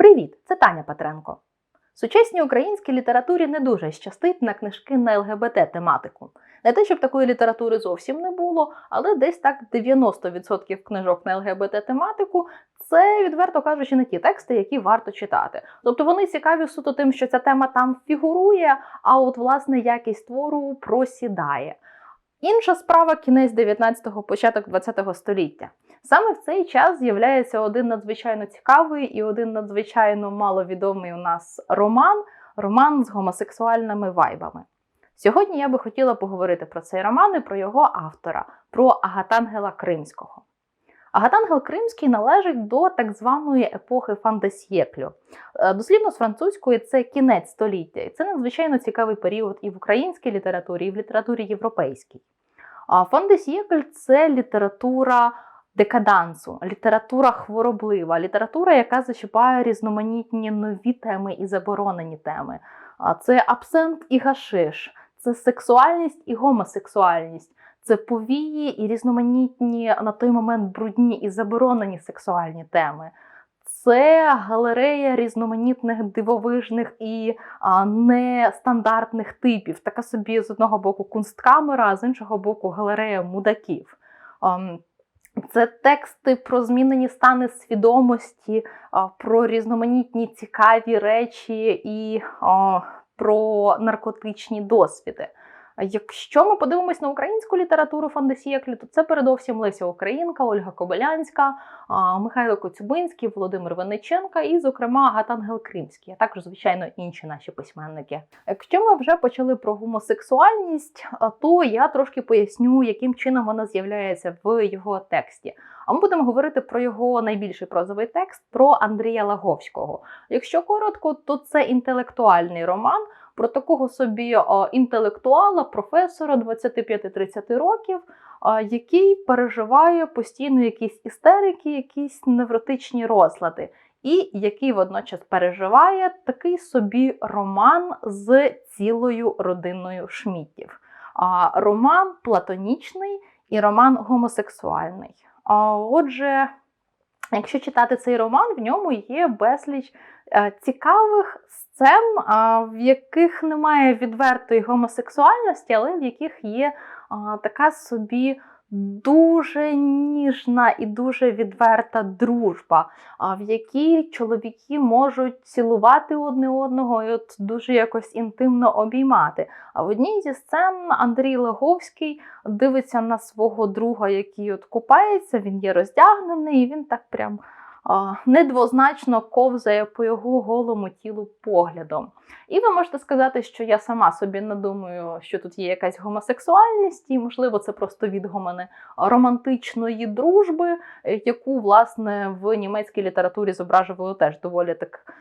Привіт! Це Таня Петренко. Сучасній українській літературі не дуже щастить на книжки на ЛГБТ тематику. Не те, щоб такої літератури зовсім не було, але десь так 90% книжок на ЛГБТ тематику це, відверто кажучи, не ті тексти, які варто читати. Тобто вони цікаві суто тим, що ця тема там фігурує, а от власне якість твору просідає. Інша справа кінець 19-го, початок 20-го століття. Саме в цей час з'являється один надзвичайно цікавий і один надзвичайно маловідомий у нас роман роман з гомосексуальними вайбами. Сьогодні я би хотіла поговорити про цей роман і про його автора, про Агатангела Кримського. Агатангел Кримський належить до так званої епохи фандесьєклю. Е, Дослівно з французької це кінець століття, і це надзвичайно цікавий період і в українській літературі, і в літературі європейській. А фандесьєкль це література декадансу, література хвороблива, література, яка зачіпає різноманітні нові теми і заборонені теми. Це абсент і гашиш, це сексуальність і гомосексуальність, це повії і різноманітні на той момент брудні і заборонені сексуальні теми. Це галерея різноманітних дивовижних і а, нестандартних типів. Така собі з одного боку кунсткамера, а з іншого боку галерея мудаків. Ам, це тексти про змінені стани свідомості, про різноманітні цікаві речі і про наркотичні досвіди. Якщо ми подивимось на українську літературу фантасіяклі, то це передовсім Леся Українка, Ольга Кобилянська, Михайло Коцюбинський, Володимир Венеченка і, зокрема, Агатангел Кримський, а також, звичайно, інші наші письменники. Якщо ми вже почали про гомосексуальність, то я трошки поясню, яким чином вона з'являється в його тексті. А ми будемо говорити про його найбільший прозовий текст про Андрія Лаговського. Якщо коротко, то це інтелектуальний роман про такого собі інтелектуала, професора 25-30 років, який переживає постійно якісь істерики, якісь невротичні розлади, і який водночас переживає такий собі роман з цілою родиною шмітів. Роман платонічний і роман гомосексуальний. Отже, якщо читати цей роман, в ньому є безліч е, цікавих сцен, в яких немає відвертої гомосексуальності, але в яких є така собі дуже ніжна і дуже відверта дружба, в якій чоловіки можуть цілувати одне одного і от дуже якось інтимно обіймати. А в одній зі сцен Андрій Леговський дивиться на свого друга, який от купається, він є роздягнений, і він так прям недвозначно ковзає по його голому тілу поглядом. І ви можете сказати, що я сама собі не думаю, що тут є якась гомосексуальність, і, можливо, це просто відгомони романтичної дружби, е, яку, власне, в німецькій літературі зображували теж доволі так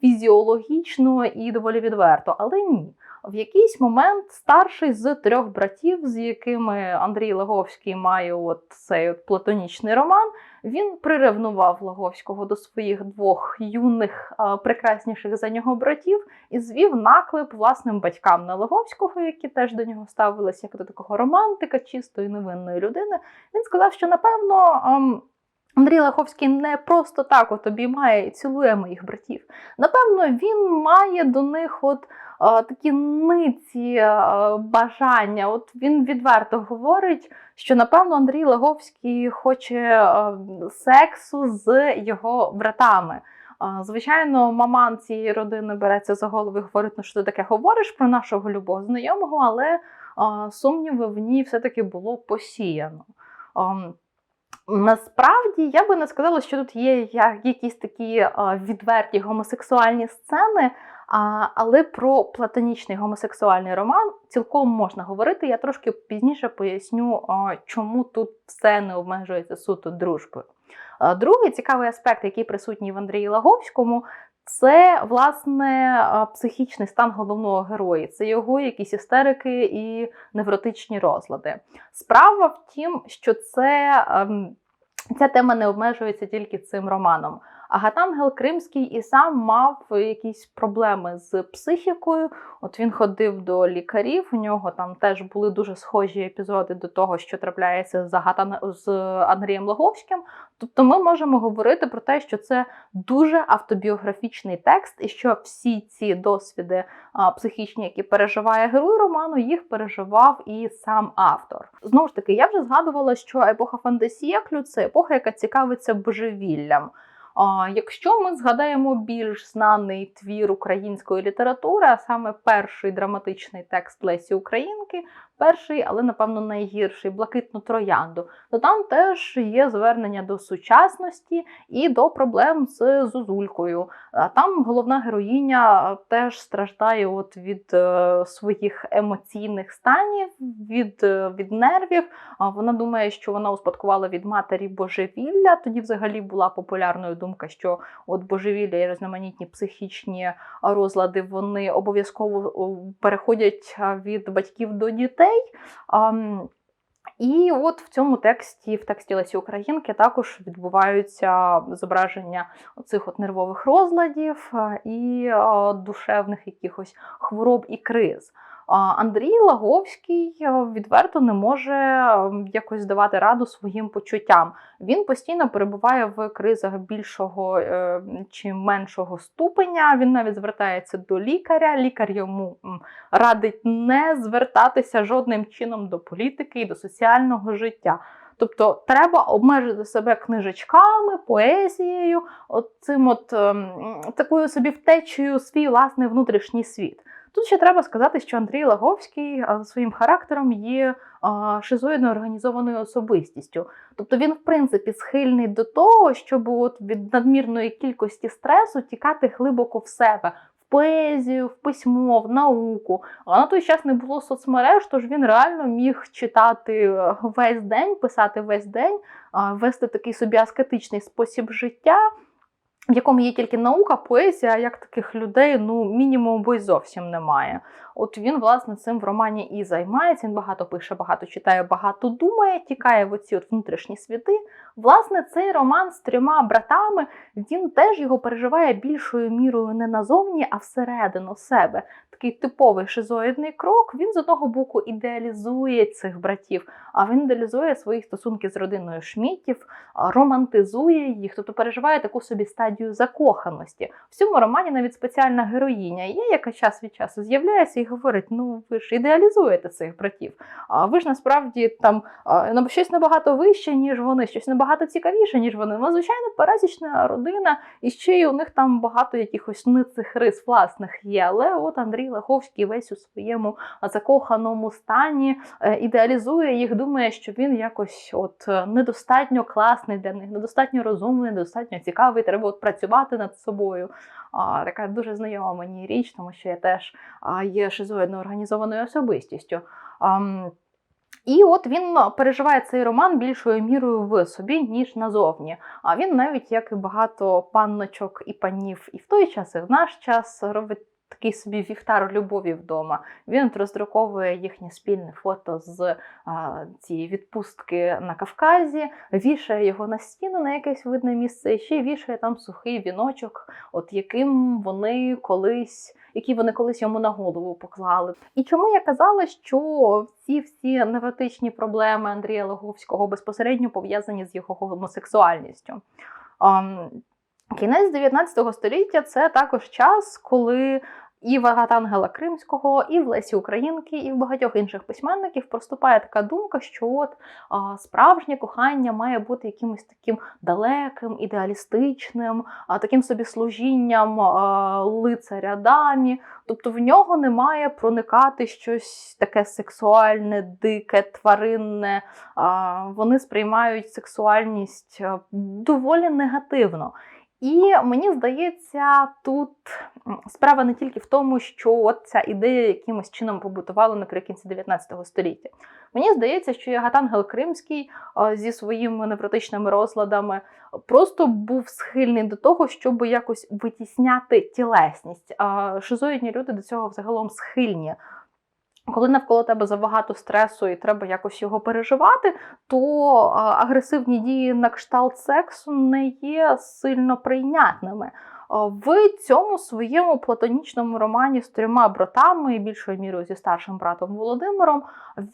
фізіологічно і доволі відверто. Але ні. В якийсь момент старший з трьох братів, з якими Андрій Лаговський має от цей от платонічний роман, він приревнував Лаговського до своїх двох юних, прекрасніших за нього братів і звів наклеп власним батькам на Лаговського, які теж до нього ставилися як до такого романтика, чистої невинної людини. Він сказав, що напевно. Андрій Лаховський не просто так от обіймає і цілує моїх братів. Напевно, він має до них от а, такі ниці а, бажання. От він відверто говорить, що напевно Андрій Лаговський хоче а, сексу з його братами. Звичайно, маман цієї родини береться за голову і говорить, ну що ти таке говориш про нашого любого знайомого, але сумніви в ній все-таки було посіяно. Насправді я би не сказала, що тут є якісь такі відверті гомосексуальні сцени, але про платонічний гомосексуальний роман цілком можна говорити. Я трошки пізніше поясню, чому тут все не обмежується суто дружбою. Другий цікавий аспект, який присутній в Андрії Лаговському, це власне психічний стан головного героя. Це його якісь істерики і невротичні розлади. Справа в тім, що це. ем, Ця тема не обмежується тільки цим романом. Агатангел Кримський і сам мав якісь проблеми з психікою. От він ходив до лікарів. У нього там теж були дуже схожі епізоди до того, що трапляється з Агатан... з Андрієм Лаговським. Тобто, ми можемо говорити про те, що це дуже автобіографічний текст, і що всі ці досвіди а, психічні, які переживає герой роману, їх переживав і сам автор. Знову ж таки, я вже згадувала, що епоха фантасієклю це епоха, яка цікавиться божевіллям. Якщо ми згадаємо більш знаний твір української літератури, а саме перший драматичний текст Лесі Українки, перший, але напевно найгірший блакитну троянду, то там теж є звернення до сучасності і до проблем з Зузулькою. А Там головна героїня теж страждає от від е, своїх емоційних станів, від, е, від нервів. Вона думає, що вона успадкувала від матері божевілля. Тоді взагалі була популярною думка, що от божевілля і різноманітні психічні розлади вони обов'язково переходять від батьків до дітей. Ам, І от в цьому тексті, в тексті Лесі Українки, також відбуваються зображення цих от нервових розладів і душевних якихось хвороб і криз. Андрій Лаговський відверто не може якось давати раду своїм почуттям. Він постійно перебуває в кризах більшого е, чи меншого ступеня. Він навіть звертається до лікаря. Лікар йому радить не звертатися жодним чином до політики і до соціального життя. Тобто треба обмежити себе книжечками, поезією, от цим от ем, такою собі втечею свій власний внутрішній світ. Тут ще треба сказати, що Андрій Лаговський своїм характером є шизоїдно організованою особистістю. Тобто він, в принципі, схильний до того, щоб от від надмірної кількості стресу тікати глибоко в себе. Поезію, в письмо, в науку. А на той час не було соцмереж, тож він реально міг читати е, весь день, писати весь день, вести такий собі аскетичний спосіб життя, в якому є тільки наука, поезія, як таких людей, ну, мінімум, бо й зовсім немає. От він, власне, цим в романі і займається. Він багато пише, багато читає, багато думає, тікає в оці от внутрішні світи. Власне, цей роман з трьома братами він теж його переживає більшою мірою не назовні, а всередину себе. Такий типовий шизоїдний крок. Він з одного боку ідеалізує цих братів, а він ідеалізує свої стосунки з родиною Шмітів, романтизує їх, тобто переживає таку собі стадію закоханості. В цьому романі навіть спеціальна героїня є, яка час від часу з'являється і говорить: ну ви ж ідеалізуєте цих братів. А ви ж насправді там щось набагато вище, ніж вони, щось набагато цікавіше, ніж вони. Ну, звичайно, пересічна родина, і ще й у них там багато якихось ницих рис власних є. Але от Андрій Лаховський весь у своєму закоханому стані е, ідеалізує їх, думає, що він якось от е, недостатньо класний для них, недостатньо розумний, недостатньо цікавий. Треба от працювати над собою. А, Така дуже знайома мені річ, тому що я теж є шизоїдно організованою особистістю. А, і от він переживає цей роман більшою мірою в собі, ніж назовні. А він навіть, як і багато панночок і панів, і в той час, і в наш час робить такий собі вівтар любові вдома. Він роздруковує їхнє спільне фото з а, цієї відпустки на Кавказі, вішає його на стіну на якесь видне місце, і ще вішає там сухий віночок, от яким вони колись, які вони колись йому на голову поклали. І чому я казала, що ці всі невротичні проблеми Андрія Логовського безпосередньо пов'язані з його гомосексуальністю? Кінець 19 століття це також час, коли і в Агатангела Кримського, і в Лесі Українки, і в багатьох інших письменників проступає така думка, що от а, справжнє кохання має бути якимось таким далеким, ідеалістичним, а, таким собі служінням а, лицаря дамі. Тобто в нього не має проникати щось таке сексуальне, дике, тваринне. А, вони сприймають сексуальність доволі негативно. І мені здається, тут справа не тільки в тому, що от ця ідея якимось чином побутувала наприкінці 19 століття. Мені здається, що Ягатангел Кримський зі своїми невротичними розладами просто був схильний до того, щоб якось витісняти тілесність. Шизоїдні люди до цього взагалом схильні. Коли навколо тебе забагато стресу і треба якось його переживати, то агресивні дії на кшталт сексу не є сильно прийнятними. В цьому своєму платонічному романі з трьома братами, і більшою мірою зі старшим братом Володимиром,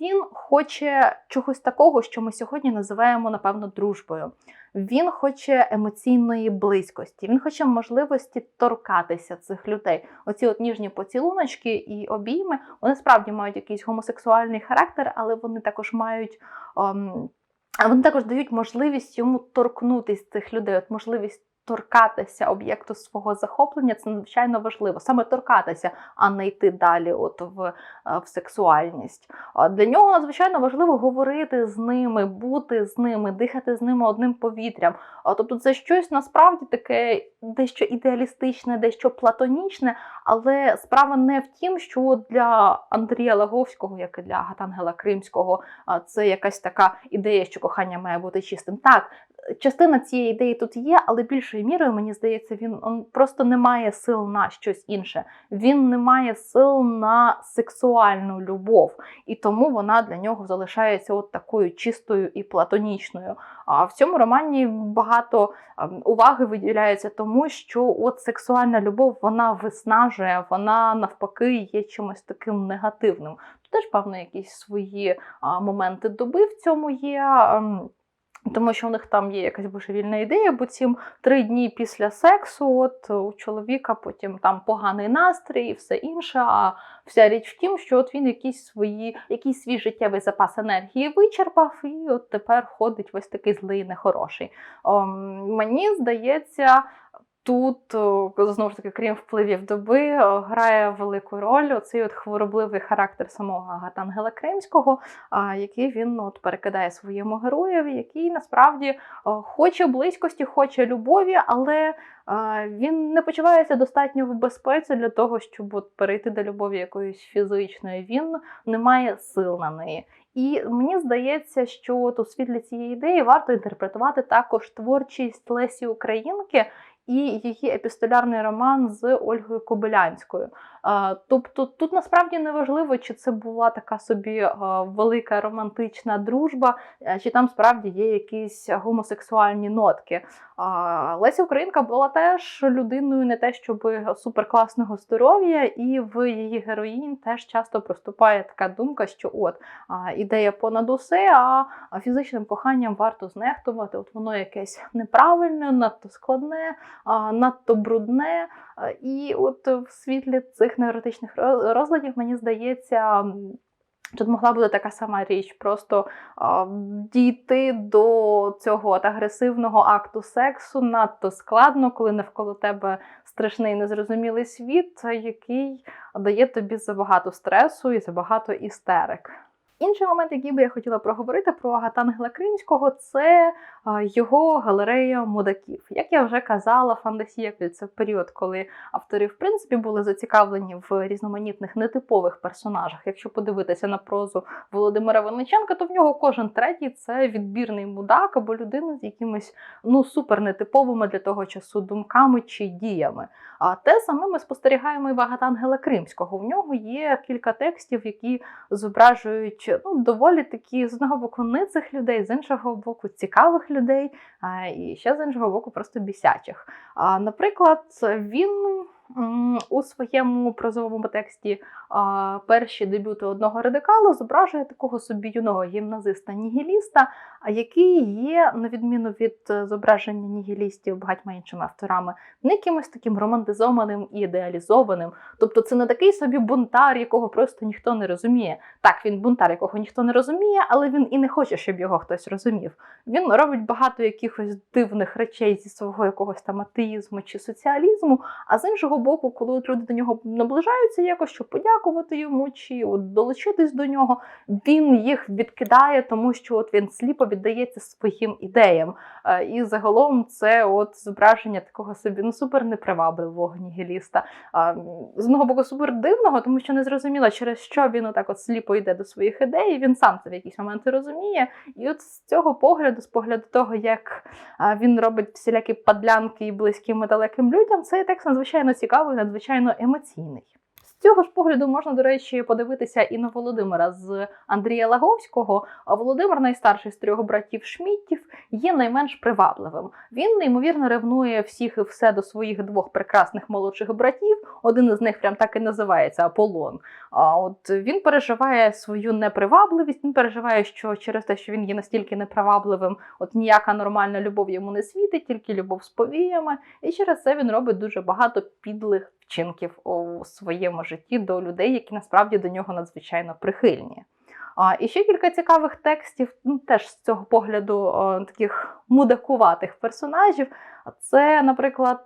він хоче чогось такого, що ми сьогодні називаємо, напевно, дружбою. Він хоче емоційної близькості, він хоче можливості торкатися цих людей. Оці от ніжні поцілуночки і обійми, вони справді мають якийсь гомосексуальний характер, але вони також мають. ем, а вони також дають можливість йому торкнутися цих людей, от можливість торкатися об'єкту свого захоплення це надзвичайно важливо. Саме торкатися, а не йти далі от в, е, в сексуальність. Для нього надзвичайно важливо говорити з ними, бути з ними, дихати з ними одним повітрям. Тобто це щось насправді таке дещо ідеалістичне, дещо платонічне, але справа не в тім, що для Андрія Лаговського, як і для Гатангела Кримського, це якась така ідея, що кохання має бути чистим. Так, частина цієї ідеї тут є, але більшою мірою, мені здається, він он просто не має сил на щось інше. Він не має сил на сексуальну любов, і тому вона для нього залишається от такою чистою і платонічною. А в цьому романі багато ем, уваги виділяється тому, що от сексуальна любов вона виснажує, вона навпаки є чимось таким негативним. Теж, певно, якісь свої а, моменти доби в цьому є. ем, тому що у них там є якась божевільна ідея, бо цім три дні після сексу, от у чоловіка потім там поганий настрій і все інше. А вся річ в тім, що от він якісь свої, якийсь свій життєвий запас енергії вичерпав, і от тепер ходить ось такий злий, нехороший. О, мені здається. Тут знову ж таки, крім впливів доби, грає велику роль оцей от хворобливий характер самого Агатангела Кримського, який він от перекидає своєму героєві, який насправді хоче близькості, хоче любові, але він не почувається достатньо в безпеці для того, щоб от перейти до любові якоїсь фізичної. Він не має сил на неї. І мені здається, що от у світлі цієї ідеї варто інтерпретувати також творчість Лесі Українки і її епістолярний роман з Ольгою Кобилянською. Тобто тут насправді не важливо, чи це була така собі велика романтична дружба, чи там справді є якісь гомосексуальні нотки. Леся Українка була теж людиною не те, щоб суперкласного здоров'я, і в її героїнь теж часто проступає така думка, що от ідея понад усе, а фізичним коханням варто знехтувати. От воно якесь неправильне, надто складне, надто брудне. І от в світлі цих невротичних розладів, мені здається. Тут могла бути така сама річ, просто дійти до цього от агресивного акту сексу надто складно, коли навколо тебе страшний незрозумілий світ, який дає тобі забагато стресу і забагато істерик. Інший момент, який би я хотіла проговорити про Агатангела Кримського, це його галерея мудаків. Як я вже казала, фантасія це період, коли автори в принципі були зацікавлені в різноманітних нетипових персонажах. Якщо подивитися на прозу Володимира Винниченка, то в нього кожен третій це відбірний мудак або людина з якимись ну супер нетиповими для того часу думками чи діями. А те саме ми спостерігаємо і в Агатангела Кримського. В нього є кілька текстів, які зображують ну, доволі такі з одного боку ницих людей, з іншого боку, цікавих людей, а, і ще з іншого боку, просто бісячих. Наприклад, він у своєму прозовому тексті перші дебюти одного радикалу зображує такого собі юного гімназиста-нігіліста, який є, на відміну від е, зображення нігілістів багатьма іншими авторами, не якимось таким романтизованим і ідеалізованим. Тобто це не такий собі бунтар, якого просто ніхто не розуміє. Так, він бунтар, якого ніхто не розуміє, але він і не хоче, щоб його хтось розумів. Він робить багато якихось дивних речей зі свого якогось там атеїзму чи соціалізму. А з іншого боку, коли люди до нього наближаються якось, щоб подякувати йому чи от долучитись до нього, він їх відкидає, тому що от він сліпо віддається своїм ідеям. Е, І загалом це от зображення такого собі ну супер непривабливого нігіліста. З одного боку, супер дивного, тому що не зрозуміло, через що він отак от сліпо йде до своїх ідей. Він сам це в якісь моменти розуміє. І от з цього погляду, з погляду того, як він робить всілякі падлянки і близьким і далеким людям, цей текст надзвичайно цікавий, надзвичайно емоційний. Цього ж погляду можна, до речі, подивитися і на Володимира з Андрія Лаговського. Володимир, найстарший з трьох братів Шміттів, є найменш привабливим. Він неймовірно ревнує всіх і все до своїх двох прекрасних молодших братів. Один із них прям так і називається Аполлон. А от він переживає свою непривабливість. Він переживає, що через те, що він є настільки непривабливим, от ніяка нормальна любов йому не світить, тільки любов з повіями. І через це він робить дуже багато підлих вчинків у своєму житті до людей, які насправді до нього надзвичайно прихильні. А, і ще кілька цікавих текстів, ну теж з цього погляду таких мудакуватих персонажів. Це, наприклад,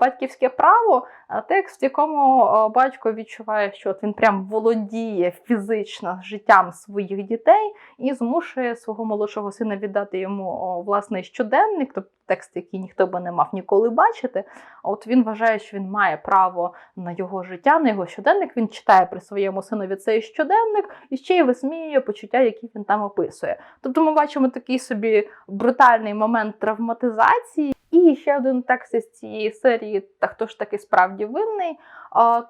батьківське право, текст, в якому батько відчуває, що от він прям володіє фізично життям своїх дітей і змушує свого молодшого сина віддати йому власний щоденник, тобто текст, який ніхто би не мав ніколи бачити. От він вважає, що він має право на його життя, на його щоденник. Він читає при своєму синові цей щоденник і ще й висміює почуття, які він там описує. Тобто ми бачимо такий собі брутальний момент травматизації. І ще один текст із цієї серії, та хто ж таки справді винний.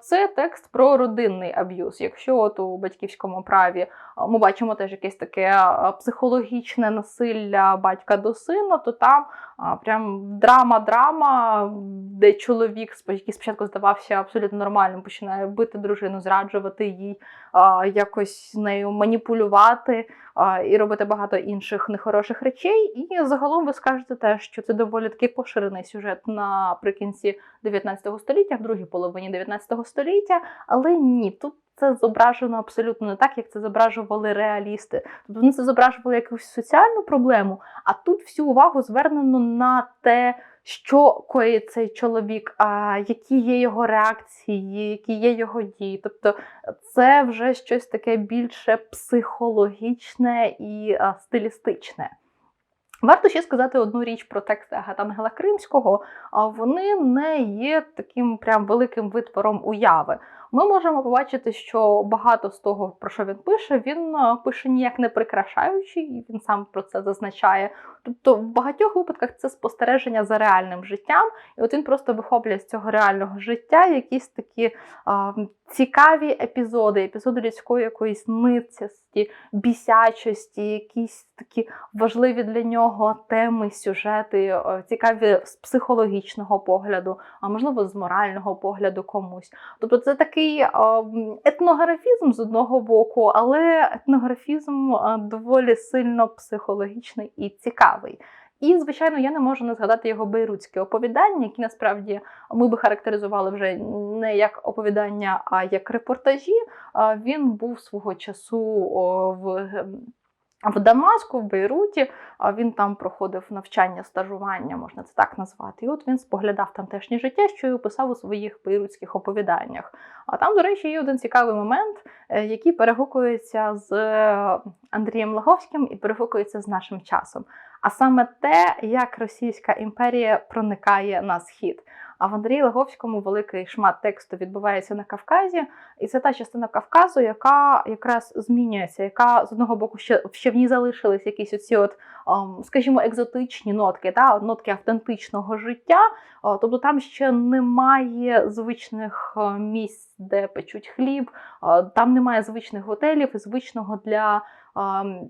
Це текст про родинний аб'юз. Якщо от у батьківському праві ми бачимо теж якесь таке психологічне насилля батька до сина, то там прям драма-драма, де чоловік, який спочатку здавався абсолютно нормальним, починає бити дружину, зраджувати їй, якось нею маніпулювати і робити багато інших нехороших речей. І загалом ви скажете те, що це доволі такий поширений сюжет наприкінці 19 століття, в другій половині 19 століття, але ні, тут. Це зображено абсолютно не так, як це зображували реалісти. Тобто вони це зображували якусь соціальну проблему, а тут всю увагу звернено на те, що коїть цей чоловік, а які є його реакції, які є його дії. Тобто це вже щось таке більше психологічне і стилістичне. Варто ще сказати одну річ про тексти Агатангела Кримського. Вони не є таким прям великим витвором уяви. Ми можемо побачити, що багато з того, про що він пише, він е, пише ніяк не прикрашаючи, і він сам про це зазначає. Тобто, в багатьох випадках це спостереження за реальним життям, і от він просто вихоплює з цього реального життя якісь такі а, цікаві епізоди, епізоди людської якоїсь ницясті, бісячості, якісь такі важливі для нього теми, сюжети, е, цікаві з психологічного погляду, а можливо з морального погляду комусь. Тобто, це такий етнографізм з одного боку, але етнографізм доволі сильно психологічний і цікавий. І, звичайно, я не можу не згадати його бейрутські оповідання, які насправді ми би характеризували вже не як оповідання, а як репортажі. Він був свого часу в. В Дамаску, в Бейруті, він там проходив навчання, стажування, можна це так назвати. І от він споглядав тамтешнє життя, що й описав у своїх бейрутських оповіданнях. А там, до речі, є один цікавий момент, е, який перегукується з е, Андрієм Лаговським і перегукується з нашим часом. А саме те, як Російська імперія проникає на схід. А в Андрії Лаговському великий шмат тексту відбувається на Кавказі, і це та частина Кавказу, яка якраз змінюється, яка з одного боку ще, ще в ній залишились якісь оці, от, ем, скажімо, екзотичні нотки, та, нотки автентичного життя. Тобто там ще немає звичних е, місць, де печуть хліб, е, там немає звичних готелів і звичного для. ем,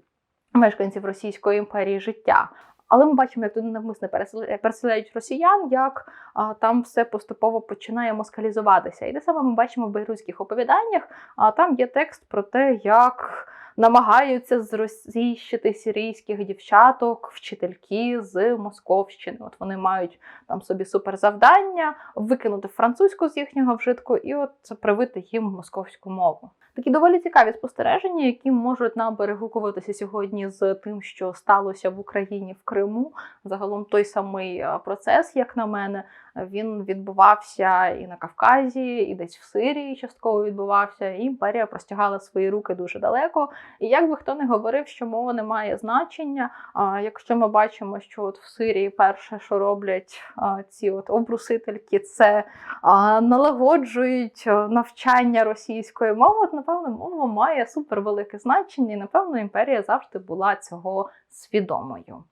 Мешканців Російської імперії життя. Але ми бачимо, як туди навмисне переселя- переселяють росіян, як а, там все поступово починає москалізуватися. І те саме ми бачимо в бейрутських оповіданнях. А там є текст про те, як намагаються зросійщити сирійських дівчаток, вчительки з Московщини. От вони мають там собі суперзавдання викинути французьку з їхнього вжитку і от привити їм московську мову. Такі доволі цікаві спостереження, які можуть нам перегукуватися сьогодні з тим, що сталося в Україні в Криму. Загалом той самий е, процес, як на мене, він відбувався і на Кавказі, і десь в Сирії частково відбувався. І імперія простягала свої руки дуже далеко. І як би хто не говорив, що мова не має значення. А якщо ми бачимо, що от в Сирії перше, що роблять а, ці от обрусительки, це а, налагоджують навчання російської мови, от, напевно, мова має супервелике значення, і напевно імперія завжди була цього свідомою.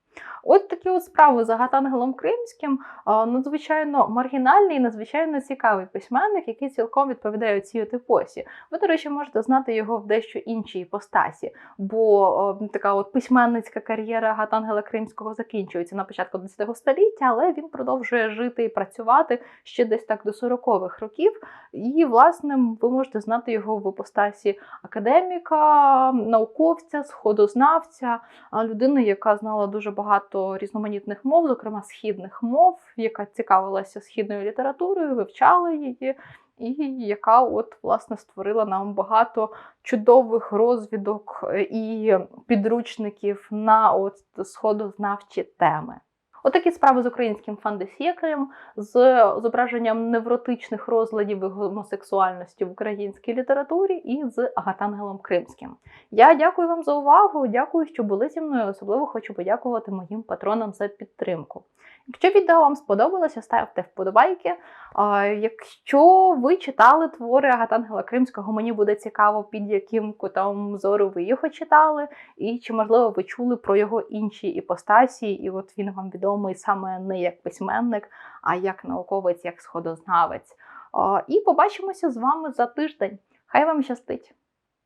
От такі от справи за Гатангелом Кримським надзвичайно маргінальний і надзвичайно цікавий письменник, який цілком відповідає цій от епосі. Ви, до речі, можете знати його в дещо іншій іпостасі, бо така от письменницька кар'єра Гатангела Кримського закінчується на початку ХХ століття, але він продовжує жити і працювати ще десь так до 40-х років. І, власне, ви можете знати його в іпостасі академіка, науковця, сходознавця, людини, яка знала дуже багато різноманітних мов, зокрема східних мов, яка цікавилася східною літературою, вивчала її. І яка от власне створила нам багато чудових розвідок е, і підручників на от сходознавчі теми. Отакі справи з українським фандесєкрем, з зображенням невротичних розладів і гомосексуальності в українській літературі і з Агатангелом Кримським. Я дякую вам за увагу. Дякую, що були зі мною. Особливо хочу подякувати моїм патронам за підтримку. Якщо відео вам сподобалося, ставте вподобайки. Якщо ви читали твори Агатангела Кримського, мені буде цікаво, під яким кутом зору ви його читали, і чи можливо ви чули про його інші іпостасі, і от він вам відомий саме не як письменник, а як науковець, як сходознавець. І побачимося з вами за тиждень. Хай вам щастить!